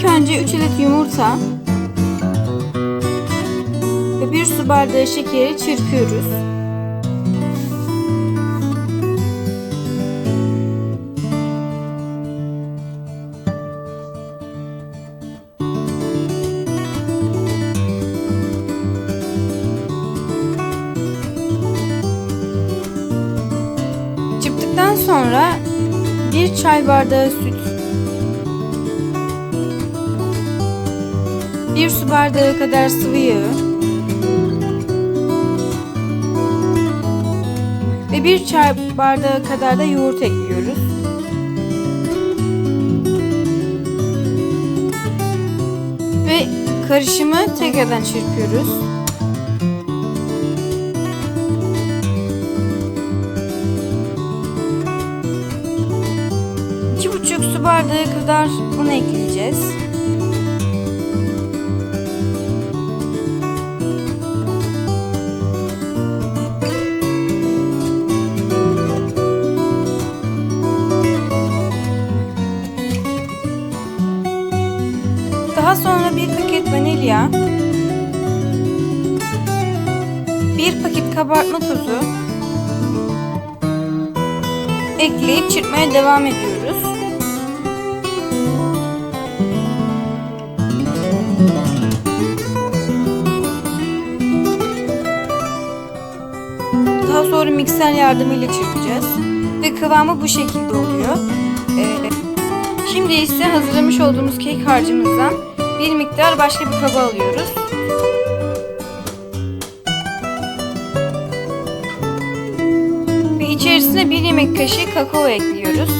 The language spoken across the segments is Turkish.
İlk önce 3 adet yumurta ve 1 su bardağı şekeri çırpıyoruz. Çırptıktan sonra 1 çay bardağı süt 1 su bardağı kadar sıvı yağı ve 1 çay bardağı kadar da yoğurt ekliyoruz. Ve karışımı tekrardan çırpıyoruz. Buçuk su bardağı kadar un ekleyeceğiz. Daha sonra bir paket vanilya, bir paket kabartma tozu ekleyip çırpmaya devam ediyoruz. Daha sonra mikser yardımıyla çırpacağız ve kıvamı bu şekilde oluyor. Ee, Şimdi ise hazırlamış olduğumuz kek harcımızdan bir miktar başka bir kaba alıyoruz. Ve içerisine bir yemek kaşığı kakao ekliyoruz.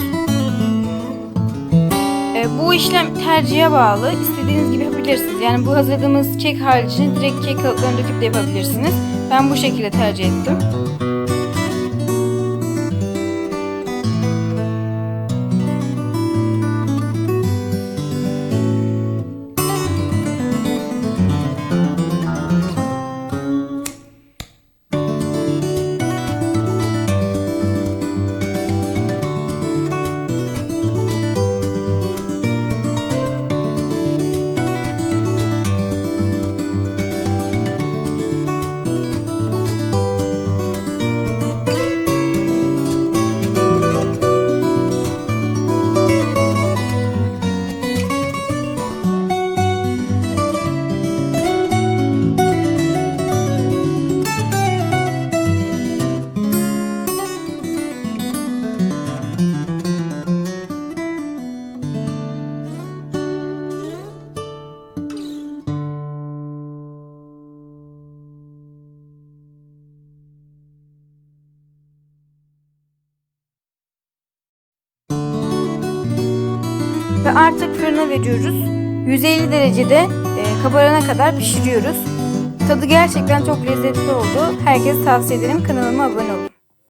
Ee, bu işlem tercihe bağlı. İstediğiniz gibi yapabilirsiniz. Yani bu hazırladığımız kek harcını direkt kek kalıplarına döküp de yapabilirsiniz. Ben bu şekilde tercih ettim. Ve artık fırına veriyoruz. 150 derecede e, kabarana kadar pişiriyoruz. Tadı gerçekten çok lezzetli oldu. Herkese tavsiye ederim. Kanalıma abone olun.